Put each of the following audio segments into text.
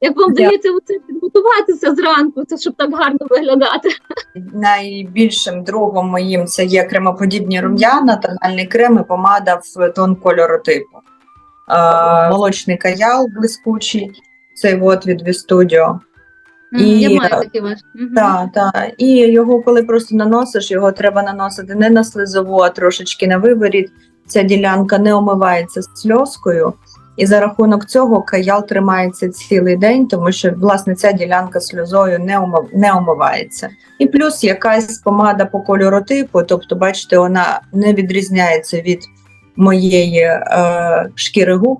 Як вам вдається оце підготуватися зранку, це щоб так гарно виглядати? Найбільшим другом моїм це є кремоподібні рум'яна, тональний крем і помада в тон кольору типу. Е, молочний каял блискучий, цей от від V-Studio. І- Я маю такий ваш. Мгм. Так, так. І його, коли просто наносиш, його треба наносити не на слизову, а трошечки на виворіт. Ця ділянка не омивається сльозкою, і за рахунок цього каял тримається цілий день, тому що власне ця ділянка сльозою не омив, не омивається. І плюс якась помада по кольору типу, тобто, бачите, вона не відрізняється від моєї е, шкіри губ.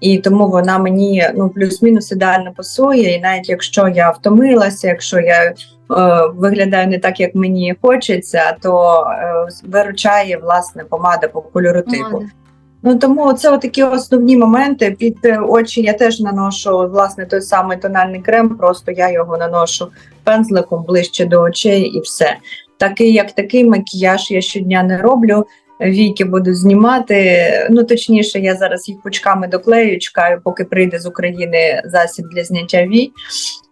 І тому вона мені ну плюс-мінус ідеально пасує. І навіть якщо я втомилася, якщо я е, виглядаю не так, як мені хочеться, то е, виручає власне помада по кольору типу. Ну тому це такі основні моменти. Під е, очі я теж наношу власне той самий тональний крем, просто я його наношу пензликом ближче до очей і все. Такий, як такий макіяж я щодня не роблю. Віки буду знімати. Ну точніше, я зараз їх пучками доклею, чекаю, поки прийде з України засіб для зняття вій.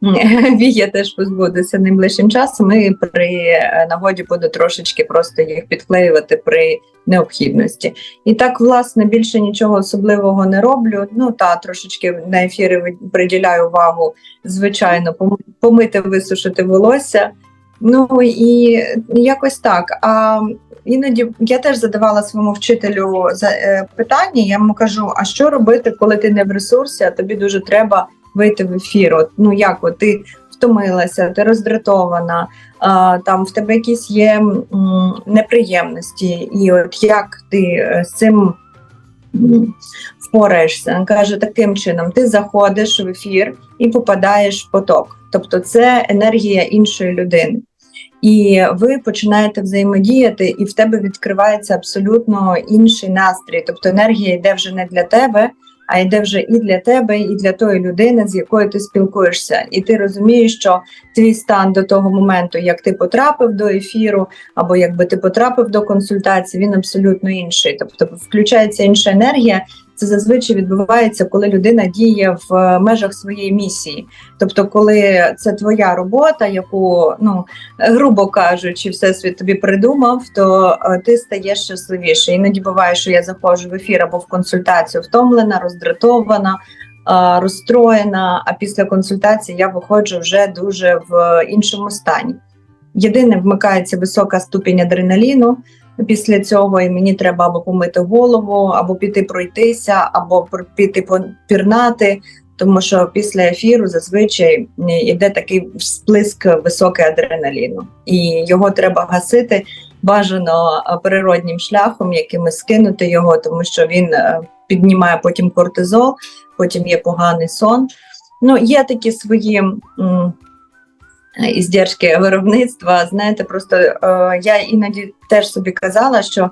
Вій я теж позбудуся найближчим часом. І при е, нагоді буду трошечки просто їх підклеювати при необхідності. І так, власне, більше нічого особливого не роблю. Ну та трошечки на ефіри приділяю увагу, звичайно, помити, висушити волосся. Ну і якось так. А іноді я теж задавала своєму вчителю е, питання. Я йому кажу: а що робити, коли ти не в ресурсі, а тобі дуже треба вийти в ефір? От, ну як от ти втомилася, ти роздратована, а, там в тебе якісь є м, неприємності, і от як ти е, з цим впораєшся? Каже, таким чином: ти заходиш в ефір і попадаєш в поток. Тобто, це енергія іншої людини. І ви починаєте взаємодіяти, і в тебе відкривається абсолютно інший настрій. Тобто енергія йде вже не для тебе, а йде вже і для тебе, і для тої людини, з якою ти спілкуєшся. І ти розумієш, що твій стан до того моменту, як ти потрапив до ефіру, або якби ти потрапив до консультації, він абсолютно інший. Тобто включається інша енергія. Це зазвичай відбувається, коли людина діє в е, межах своєї місії. Тобто, коли це твоя робота, яку ну грубо кажучи, всесвіт тобі придумав, то е, ти стаєш щасливіше. Іноді буває, що я заходжу в ефір або в консультацію втомлена, роздратована, е, розстроєна. А після консультації я виходжу вже дуже в іншому стані. Єдине, вмикається висока ступінь адреналіну. Після цього і мені треба або помити голову, або піти пройтися, або піти попірнати, тому що після ефіру зазвичай йде такий сплеск високий адреналіну, і його треба гасити бажано природнім шляхом, якимось скинути його, тому що він е, піднімає потім кортизол, потім є поганий сон. Ну, є такі свої. м, Іздержки виробництва, знаєте, просто е, я іноді теж собі казала, що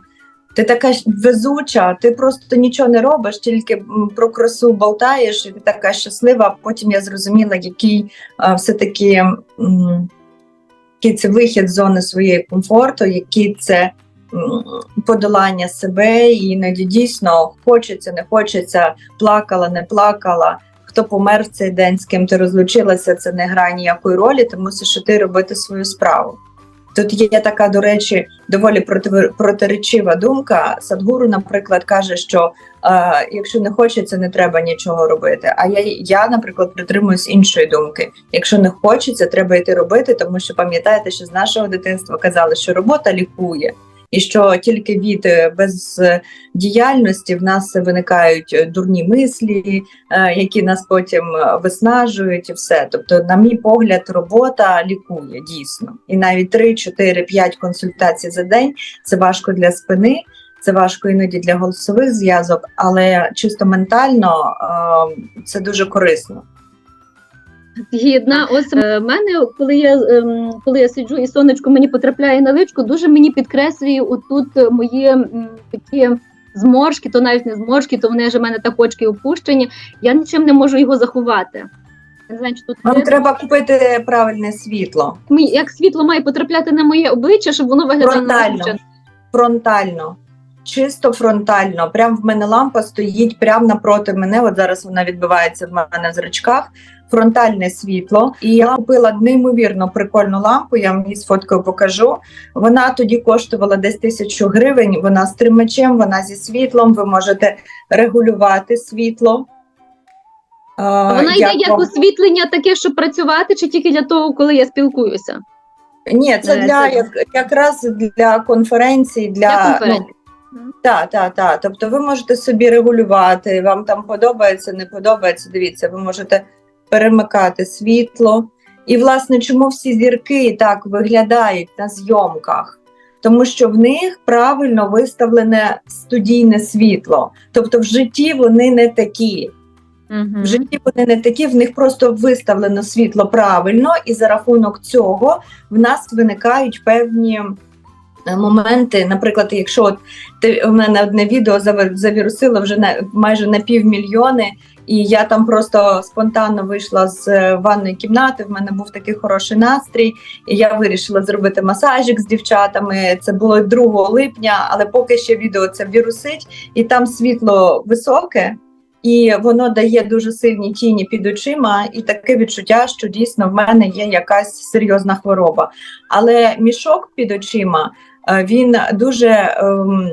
ти така везуча, ти просто нічого не робиш, тільки про красу болтаєш, і ти така щаслива. Потім я зрозуміла, який е, все-таки який це вихід з зони своєї комфорту, який це подолання себе, і іноді дійсно хочеться, не хочеться, плакала, не плакала. Хто помер в цей день, з ким ти розлучилася, це не грає ніякої ролі, ти мусиш іти робити свою справу. Тут є така, до речі, доволі протиречива думка. Садгуру, наприклад, каже, що е, якщо не хочеться, не треба нічого робити. А я, я, наприклад, притримуюсь іншої думки. Якщо не хочеться, треба йти робити, тому що пам'ятаєте, що з нашого дитинства казали, що робота лікує. І що тільки від е, бездіяльності в нас виникають е, дурні мислі, е, які нас потім виснажують, і все. Тобто, на мій погляд, робота лікує дійсно. І навіть 3, 4, 5 консультацій за день це важко для спини, це важко іноді для голосових зв'язок, але чисто ментально це дуже корисно. Гідна, ось е, мене, коли я ем, коли я сиджу і сонечко мені потрапляє на личку, дуже мені підкреслює отут мої м, такі зморшки, то навіть не зморшки, то вони ж у мене так очки опущені. Я нічим не можу його заховати. Я не знаю, чи тут Вам треба купити правильне світло. Як світло має потрапляти на моє обличчя, щоб воно виглядало Фронтально. Фронтально. Чисто фронтально. Прям в мене лампа стоїть прямо напроти мене. От зараз вона відбивається в мене в зрачках. Фронтальне світло, і я купила неймовірно прикольну лампу. Я вам її з фоткою покажу. Вона тоді коштувала десь тисячу гривень. Вона з тримачем, вона зі світлом. Ви можете регулювати світло. А Вона йде як освітлення таке, щоб працювати, чи тільки для того, коли я спілкуюся? Ні, це Е, для як, якраз для конференцій, для, Для конференцій. Так, так, так. Тобто ви можете собі регулювати, вам там подобається, не подобається. Дивіться, ви можете перемикати світло. І, власне, чому всі зірки так виглядають на зйомках? Тому що в них правильно виставлене студійне світло. Тобто в житті вони не такі. Мгм. В житті вони не такі, в них просто виставлено світло правильно, і за рахунок цього в нас виникають певні моменти. Наприклад, якщо от ти у мене одне відео завірусило вже на майже на півмільйони, і я там просто спонтанно вийшла з е, ванної кімнати. В мене був такий хороший настрій, і я вирішила зробити масажик з дівчатами. Це було 2 липня, але поки ще відео це вірусить, і там світло високе. І воно дає дуже сильні тіні під очима, і таке відчуття, що дійсно в мене є якась серйозна хвороба. Але мішок під очима е, він дуже ем,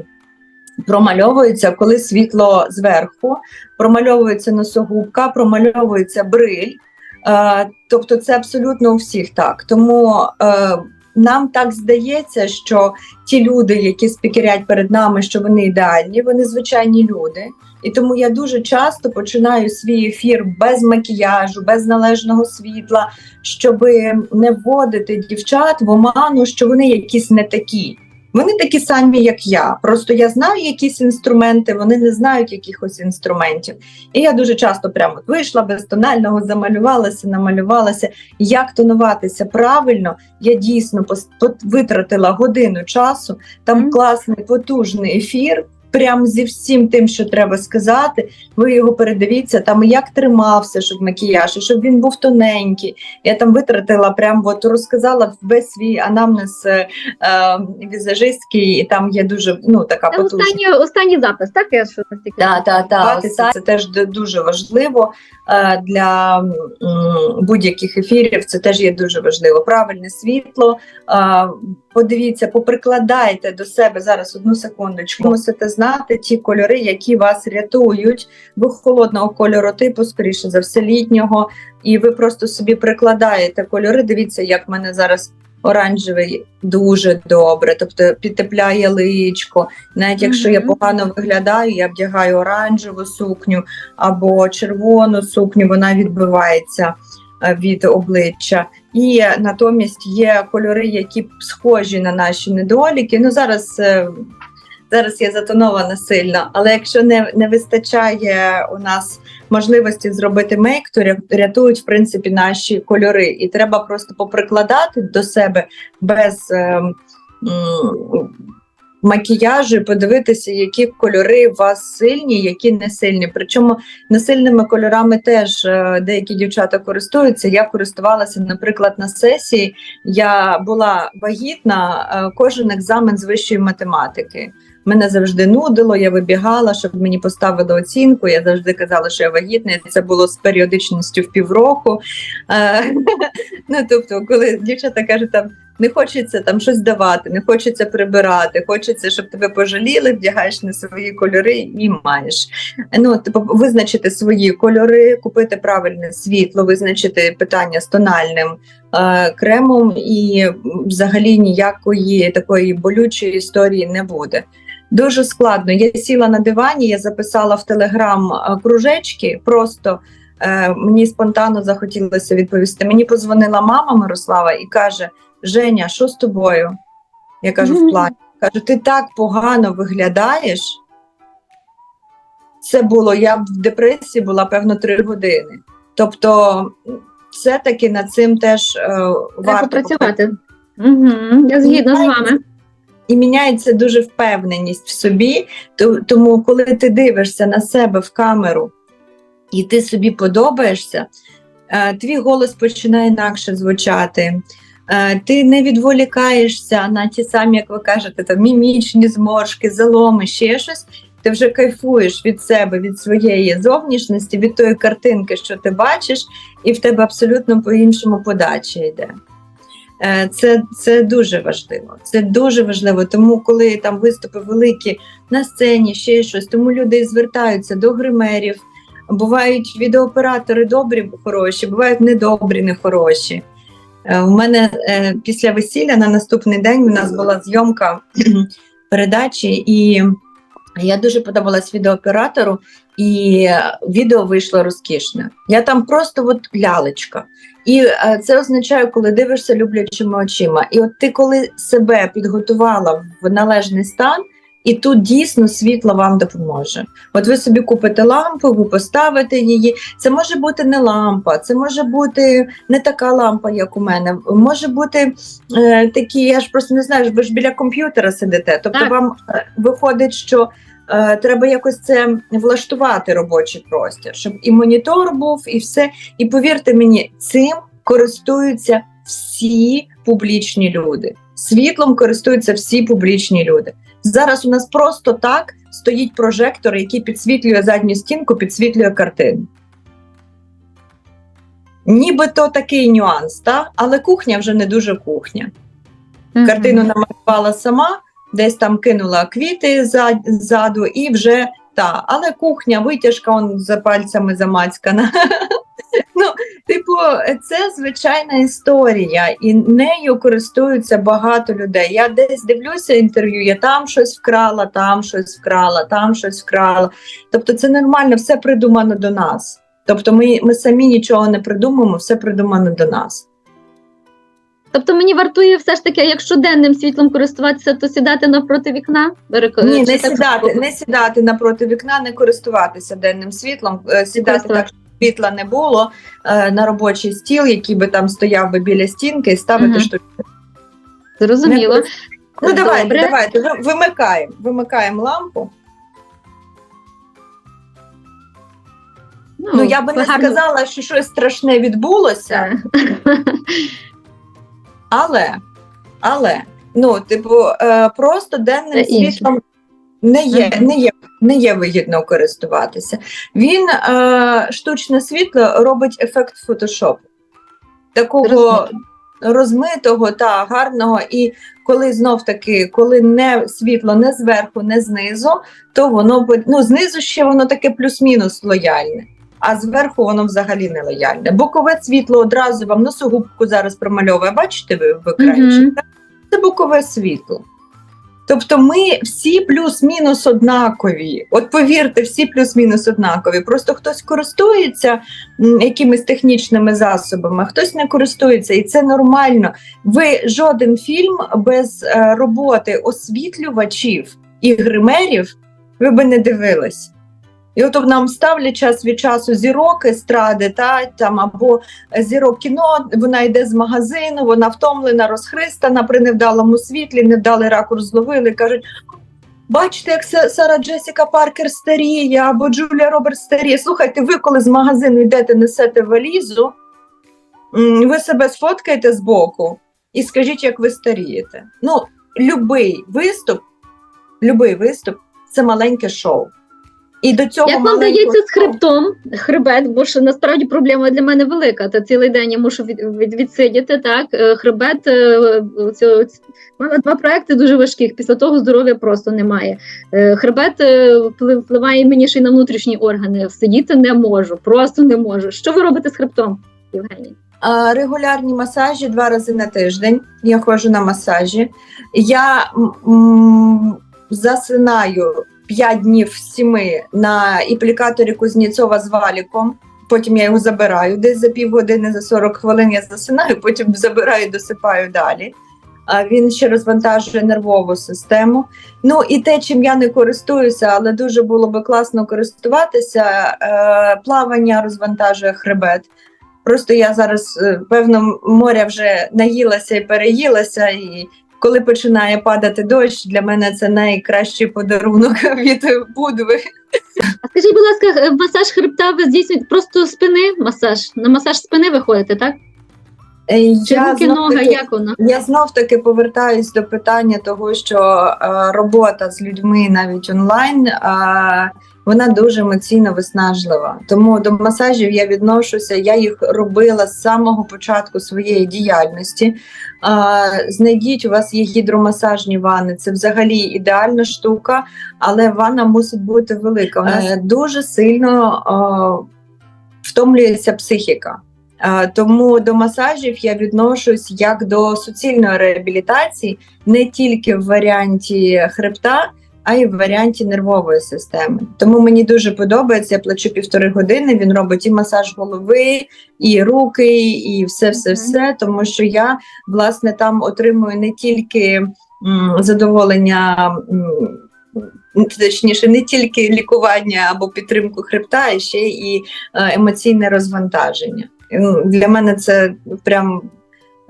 промальовується, коли світло зверху, промальовується носогубка, промальовується бриль. Е, тобто це абсолютно у всіх так. Тому е, нам так здається, що ті люди, які спікерять перед нами, що вони ідеальні, вони звичайні люди. І тому я дуже часто починаю свій ефір без макіяжу, без належного світла, щоб не вводити дівчат в оману, що вони якісь не такі. Вони такі самі, як я. Просто я знаю якісь інструменти, вони не знають якихось інструментів. І я дуже часто прямо вийшла без тонального, замалювалася, намалювалася. Як тонуватися правильно, я дійсно витратила годину часу. Там класний потужний ефір. Прям зі всім тим, що треба сказати, ви його передивіться, там як тримався, щоб макіяж, щоб він був тоненький. Я там витратила, прям от розказала весь свій анамнез е, е, візажистський, і там є дуже ну така Це потужна. останній, останній запис, так? Я що настільки. Так, так, так. Це, це теж дуже важливо е, для будь-яких ефірів. Це теж є дуже важливо. Правильне світло. Е, подивіться, поприкладайте до себе зараз одну секундочку. Мусите знати ті кольори, які вас рятують. Ви холодного кольору типу, скоріше за все, літнього. І ви просто собі прикладаєте кольори. Дивіться, як в мене зараз. Оранжевий дуже добре, тобто підтепляє личко. Навіть якщо я погано виглядаю, я вдягаю оранжеву сукню або червону сукню, вона відбивається е, від обличчя. І натомість є кольори, які схожі на наші недоліки. Ну зараз. е, Зараз я затонована сильно, але якщо не, не вистачає у нас можливості зробити мейк, то рятують в принципі наші кольори, і треба просто поприкладати до себе без ем, макіяжу подивитися, які кольори у вас сильні, які не сильні. Причому несильними кольорами теж е, деякі дівчата користуються. Я користувалася, наприклад, на сесії. Я була вагітна, е, кожен екзамен з вищої математики. Мене завжди нудило, я вибігала, щоб мені поставили оцінку. Я завжди казала, що я вагітна. Це було з періодичністю в півроку. Е, Ну тобто, коли дівчата кажуть, там не хочеться там щось давати, не хочеться прибирати, хочеться, щоб тебе пожаліли, вдягаєш на свої кольори і маєш. Ну, типу, визначити свої кольори, купити правильне світло, визначити питання з тональним е, кремом, і взагалі ніякої такої болючої історії не буде. Дуже складно. Я сіла на дивані, я записала в телеграм е, кружечки. Просто е, мені спонтанно захотілося відповісти. Мені позвонила мама Мирослава і каже: Женя, що з тобою? Я кажу, в плані. Кажу, ти так погано виглядаєш. Це було, я в депресії була певно три години. Тобто, все-таки над цим теж е, Треба варто працювати. Угу. Я згідна з вами. і міняється дуже впевненість в собі. Тому, коли ти дивишся на себе в камеру і ти собі подобаєшся, е, твій голос починає інакше звучати. Ти не відволікаєшся на ті самі, як ви кажете, там мімічні зморшки, заломи, ще щось. Ти вже кайфуєш від себе, від своєї зовнішності, від тої картинки, що ти бачиш, і в тебе абсолютно по-іншому подача йде. Е, Це, це дуже важливо. Це дуже важливо. Тому, коли там виступи великі на сцені, ще щось, тому люди звертаються до гримерів. Бувають відеооператори добрі, хороші, бувають недобрі, нехороші. Е, У мене е, після весілля на наступний день у нас була зйомка передачі, і я дуже подобалась відеооператору, і відео вийшло розкішне. Я там просто от лялечка. І е, це означає, коли дивишся люблячими очима. І от ти, коли себе підготувала в належний стан, і тут дійсно світло вам допоможе. От ви собі купите лампу, ви поставите її. Це може бути не лампа, це може бути не така лампа, як у мене. Може бути е, такі, я ж просто не знаю, ви ж біля комп'ютера сидите. Тобто Так. вам е, виходить, що е, треба якось це влаштувати робочий простір, щоб і монітор був, і все. І повірте мені, цим користуються всі публічні люди. Світлом користуються всі публічні люди. Зараз у нас просто так стоїть прожектор, який підсвітлює задню стінку, підсвітлює картину. Нібито такий нюанс, та? але кухня вже не дуже кухня. Картину намалювала сама, десь там кинула квіти ззаду і вже та. Але кухня, витяжка он за пальцями замацькана. Ну, типу, це звичайна історія, і нею користуються багато людей. Я десь дивлюся інтерв'ю, я там щось вкрала, там щось вкрала, там щось вкрала. Тобто, це нормально, все придумано до нас. Тобто, ми, ми самі нічого не придумуємо, все придумано до нас. Тобто мені вартує все ж таки, якщо денним світлом користуватися, то сідати навпроти вікна? Ні, чи не так- сідати, не сідати напроти вікна, не користуватися денним світлом, е, сідати так, щоб світла не було е, на робочий стіл, який би там стояв би біля стінки, і ставити Мгм. штуки. Зрозуміло. Не Ну давайте, Добре. давайте, ви- вимикаємо, вимикаємо лампу. Ну, я би не гарно. сказала, що щось страшне відбулося, Так. але, але, ну, типу, е, просто денним Це інше. світлом не є, не є, не є вигідно користуватися. Він е, штучне світло робить ефект фотошопу. Такого розмитого та гарного. І коли знов таки, коли не світло не зверху, не знизу, то воно ну, знизу ще воно таке плюс-мінус лояльне. А зверху воно взагалі не лояльне. Бокове світло одразу вам носогубку зараз промальовує. Бачите ви в екранчик? Мгм. Це бокове світло. Тобто ми всі плюс-мінус однакові. От повірте, всі плюс-мінус однакові. Просто хтось користується якимись технічними засобами, хтось не користується, і це нормально. Ви жоден фільм без е, роботи освітлювачів і гримерів ви би не дивились. І от нам ставлять час від часу зірок естради, та там або зірок кіно, вона йде з магазину, вона втомлена, розхристана при невдалому світлі, невдалий ракурс зловили. кажуть: бачите, як Сара Джесіка Паркер старіє, або Джулія Робертс старіє. Слухайте, ви коли з магазину йдете, несете валізу, ви себе сфоткаєте з боку і скажіть, як ви старієте. Ну, любий виступ, любий виступ це маленьке шоу. І до цього Як вам дається з хребтом хребет, бо ж насправді проблема для мене велика. Та цілий день я мушу від, від, відсидіти. Так, Е, хребет е, цього мала два проекти дуже важких. Після того здоров'я просто немає. Е, Хребет впливає мені ще й на внутрішні органи. Сидіти не можу, просто не можу. Що ви робите з хребтом, Євгеній? Регулярні масажі два рази на тиждень. Я ходжу на масажі. Я м, засинаю 5 днів 7 на іплікаторі Кузнєцова з валіком. Потім я його забираю. Десь за півгодини, за 40 хвилин я засинаю, потім забираю, досипаю далі. А він ще розвантажує нервову систему. Ну і те, чим я не користуюся, але дуже було би класно користуватися. Е, плавання розвантажує хребет. Просто я зараз, е, певно, моря вже наїлася і переїлася, і коли починає падати дощ, для мене це найкращий подарунок від Будви. А скажіть, будь ласка, е, масаж хребта ви здійснюєте просто спини масаж? На масаж спини ви ходите, так? Е, Чи я руки знов нога, як вона? Я знов таки повертаюсь до питання того, що е, робота з людьми навіть онлайн. Е, вона дуже емоційно виснажлива. Тому до масажів я відношуся. Я їх робила з самого початку своєї діяльності. Е, знайдіть, у вас є гідромасажні ванни. Це взагалі ідеальна штука, але ванна мусить бути велика. У нас дуже сильно е, втомлюється психіка. Тому до масажів я відношусь як до суцільної реабілітації, не тільки в варіанті хребта, а й в варіанті нервової системи. Тому мені дуже подобається. Я плачу півтори години. Він робить і масаж голови, і руки, і все, все, все. Тому що я власне там отримую не тільки м, задоволення. м, Точніше, не тільки лікування або підтримку хребта, а ще і е, емоційне розвантаження. Для мене це прям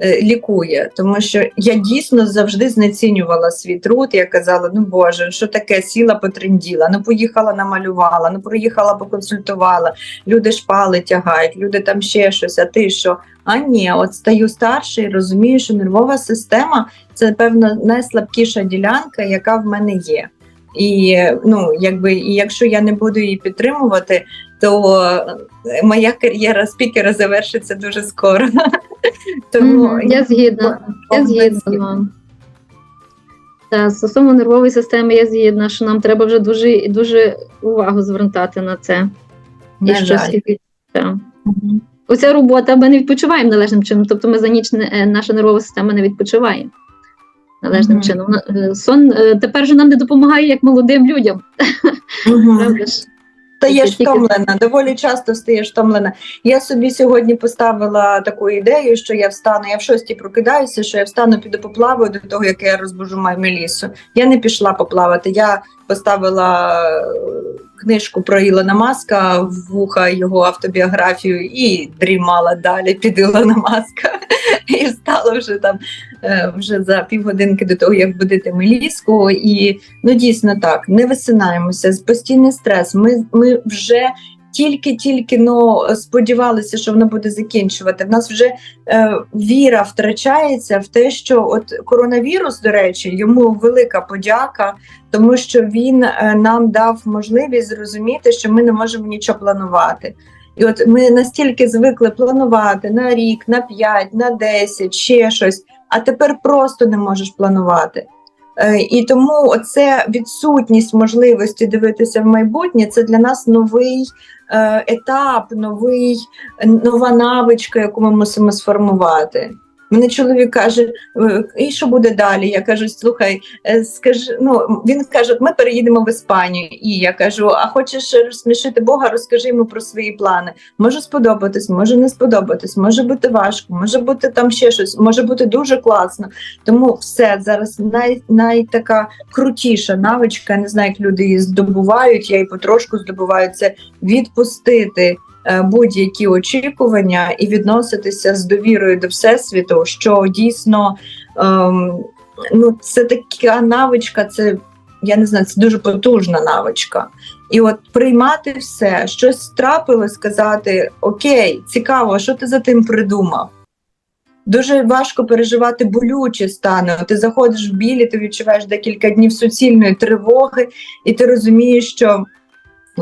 лікує, тому що я дійсно завжди знецінювала свій труд. Я казала: ну Боже, що таке сіла, потренділа, ну поїхала, намалювала, ну проїхала, поконсультувала. Люди шпали тягають, люди там ще щось. А ти що? А ні, от стаю старше і розумію, що нервова система це певно найслабкіша ділянка, яка в мене є. І ну, якби, і якщо я не буду її підтримувати, то е, моя кар'єра спікера завершиться дуже скоро. Тому Я згідна. Я згідна. Та, стосовно нервової системи, я згідна, що нам треба вже дуже дуже увагу звертати на це. І щось жаль. і-. Оця робота, ми не відпочиваємо належним чином. Тобто ми за ніч не- е, наша нервова система не відпочиває належним Мгм. чином. Е, Сон тепер же нам не допомагає як молодим людям. Мгм. Правда ж? Стаєш втомлена, доволі часто стаєш втомлена. Я собі сьогодні поставила таку ідею, що я встану. Я в шості прокидаюся, що я встану, піду поплаваю до того, як я розбужу мамі лісу. Я не пішла поплавати. Я поставила книжку про Ілона Маска вуха його автобіографію і дрімала далі під Ілона Маска. І встала вже там е, вже за півгодинки до того, як будити Меліску. І ну дійсно так, не висинаємося. Постійний стрес. Ми, ми вже тільки-тільки ну, сподівалися, що воно буде закінчувати. В нас вже е, віра втрачається в те, що от коронавірус, до речі, йому велика подяка, тому що він е, нам дав можливість зрозуміти, що ми не можемо нічого планувати. І от ми настільки звикли планувати на рік, на 5, на 10, ще щось, а тепер просто не можеш планувати. Е, І тому оце відсутність можливості дивитися в майбутнє це для нас новий е, етап, новий, нова навичка, яку ми мусимо сформувати. Мене чоловік каже: «Е, і що буде далі? Я кажу: слухай, е, скажи, ну він каже: ми переїдемо в Іспанію. І я кажу: а хочеш розсмішити Бога, розкажи йому про свої плани. Може сподобатись, може не сподобатись, може бути важко, може бути там ще щось, може бути дуже класно. Тому все зараз най, най крутіша навичка. Не знаю, як люди її здобувають. Я її потрошку здобуваю це відпустити будь-які очікування і відноситися з довірою до всесвіту, що дійсно ем, ну, це така навичка, це я не знаю, це дуже потужна навичка. І от приймати все, щось трапилось, сказати: Окей, цікаво, що ти за тим придумав? Дуже важко переживати болючі стани. Ти заходиш в білі, ти відчуваєш декілька днів суцільної тривоги, і ти розумієш, що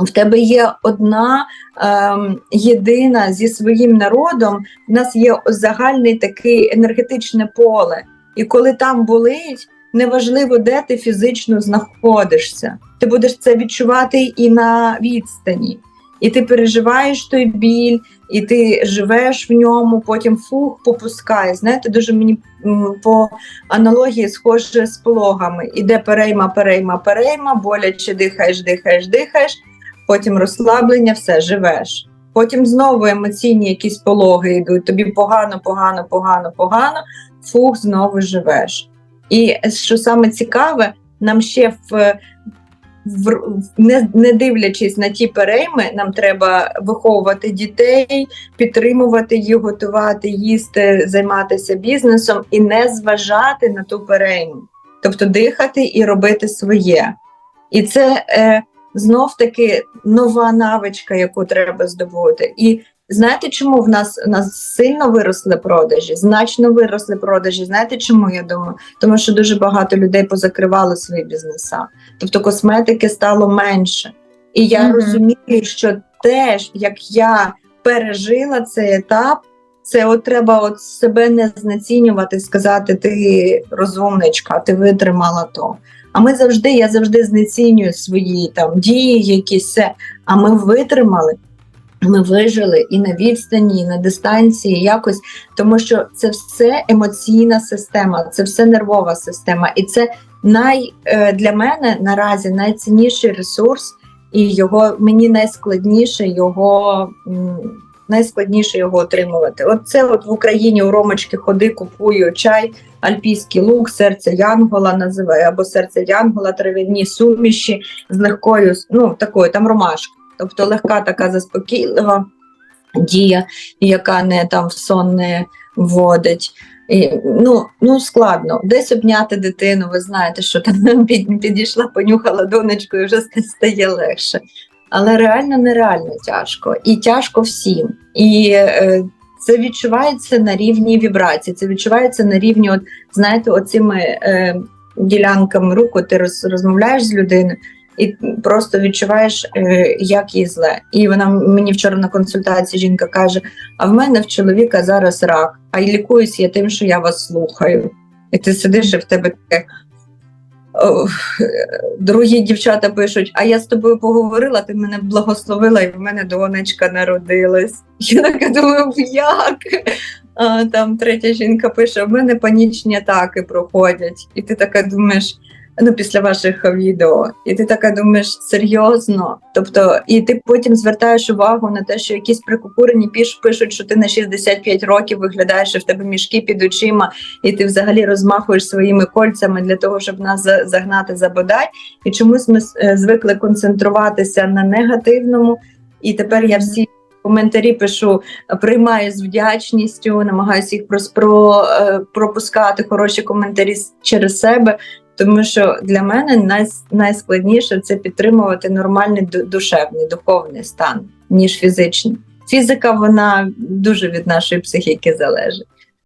в тебе є одна ем, єдина зі своїм народом. В нас є загальне таке енергетичне поле. І коли там болить, неважливо, де ти фізично знаходишся. Ти будеш це відчувати і на відстані. І ти переживаєш той біль, і ти живеш в ньому, потім фух попускає. Знаєте, дуже мені по аналогії схоже з пологами. Іде перейма, перейма, перейма, боляче дихаєш, дихаєш, дихаєш, потім розслаблення, все, живеш. Потім знову емоційні якісь пологи йдуть, тобі погано, погано, погано, погано, фух, знову живеш. І що саме цікаве, нам ще в, в, не, не дивлячись на ті перейми, нам треба виховувати дітей, підтримувати їх, готувати, їсти, займатися бізнесом і не зважати на ту перейму. Тобто дихати і робити своє. І це е, знов таки нова навичка, яку треба здобути. І знаєте, чому в нас в нас сильно виросли продажі? Значно виросли продажі. Знаєте, чому я думаю? Тому що дуже багато людей позакривали свої бізнеса. Тобто косметики стало менше. І я Мгм. розумію, що теж як я пережила цей етап, це от треба от себе не знецінювати, сказати, ти розумничка, ти витримала то. А ми завжди, я завжди знецінюю свої там дії, якісь все. А ми витримали, ми вижили і на відстані, і на дистанції, якось, тому що це все емоційна система, це все нервова система, і це най е, для мене наразі найцінніший ресурс, і його мені найскладніше його. Найскладніше його отримувати. От це от в Україні у Ромочки ходи, купую чай, альпійський лук, серце Янгола називає, або серце Янгола, трав'яні суміші з легкою, ну такою там ромашка. Тобто легка така заспокійлива дія, яка не там в сон не вводить. І, ну, ну складно. Десь обняти дитину, ви знаєте, що там під, підійшла, понюхала донечку і вже стає легше. Але реально нереально тяжко. І тяжко всім. І е, це відчувається на рівні вібрацій, це відчувається на рівні, от, знаєте, оцими е, ділянками рук, от ти роз, розмовляєш з людиною. І просто відчуваєш, е, як їй зле. І вона мені вчора на консультації жінка каже: а в мене в чоловіка зараз рак, а й лікуюсь я тим, що я вас слухаю. І ти сидиш і в тебе таке. Другі дівчата пишуть: а я з тобою поговорила, ти мене благословила, і в мене донечка народилась. Я така думаю, як? А там третя жінка пише: в мене панічні атаки проходять. І ти така думаєш, ну після ваших відео, і ти така думаєш, серйозно. Тобто, і ти потім звертаєш увагу на те, що якісь прикукурені піш пишуть, що ти на 65 років виглядаєш, і в тебе мішки під очима, і ти взагалі розмахуєш своїми кольцями для того, щоб нас за- загнати за бодай. І чомусь ми е, звикли концентруватися на негативному. І тепер я всі коментарі пишу, приймаю з вдячністю, намагаюся їх про, е, пропускати хороші коментарі через себе. Тому що для мене най, найскладніше це підтримувати нормальний душевний, духовний стан, ніж фізичний. Фізика вона дуже від нашої психіки залежить.